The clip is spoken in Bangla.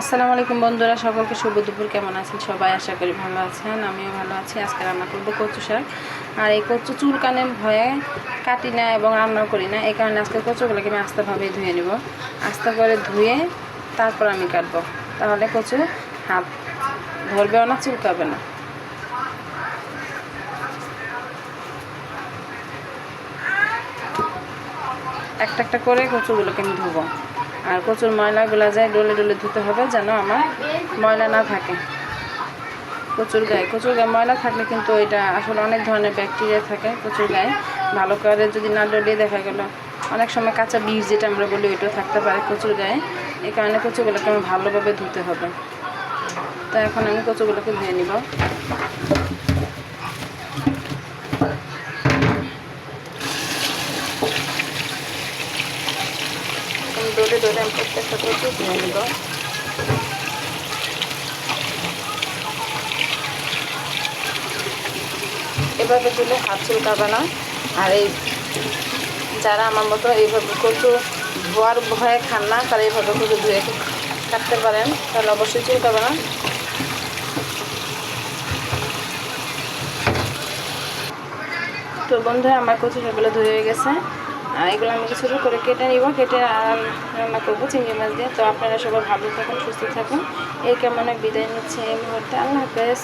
আসসালামু আলাইকুম বন্ধুরা, সকলকে শুভ দুপুর। কেমন আছেন সবাই? আশা করি ভালো আছেন, আমিও ভালো আছি। আজকে রান্না করব কচু শাক। আর এই কচু চুলকানের ভয়ে কাটি না এবং রান্নাও করি না। এই কারণে আজকে কচুগুলোকে আমি আস্তেভাবেই ধুয়ে নিব। আস্তে করে ধুয়ে তারপর আমি কাটবো। তাহলে কচু হাত ধরবেও না, চুলকাবে না। একটা একটা করে কচুগুলোকে আমি ধুবো। আর কচুর ময়লাগুলো যায়, ডলে ডলে ধুতে হবে যেন আমার ময়লা না থাকে। কচুর গায়ে কচুর গায়ে ময়লা থাকলে কিন্তু এটা আসলে অনেক ধরনের ব্যাকটেরিয়া থাকে কচুর গায়ে। ভালো করে যদি না ডলিয়ে দেখা গেল, অনেক সময় কাঁচা বীজ যেটা আমরা বলি ওইটাও থাকতে পারে কচুর গায়ে। এই কারণে কচুগুলোকে আমার ভালোভাবে ধুতে হবে। তো এখন আমি কচুগুলোকে ধুয়ে নিব। ডলে ডলে আমি প্রত্যেকটা কচু ধুয়ে নিব এভাবে দিলে হাত চুলকাবে না। আর এই যারা আমার মতো এইভাবে কচু ধোয়ার ভয়ে খান না, তারা এইভাবে কচু ধুয়ে কাটতে পারেন, তাহলে অবশ্যই চুলকাবে না। তো বন্ধু আমার কচু সেগুলো ধুয়ে গেছে। এগুলো আমি কিছু করে কেটে নিব, কেটে রান্না করব, চিংড়ি মাছ দিয়ে। তো আপনারা সবাই ভালো থাকুন, সুস্থ থাকুন। এই কেমন বিদায় নিচ্ছে এই মুহূর্তে। আল্লাহ হাফেজ।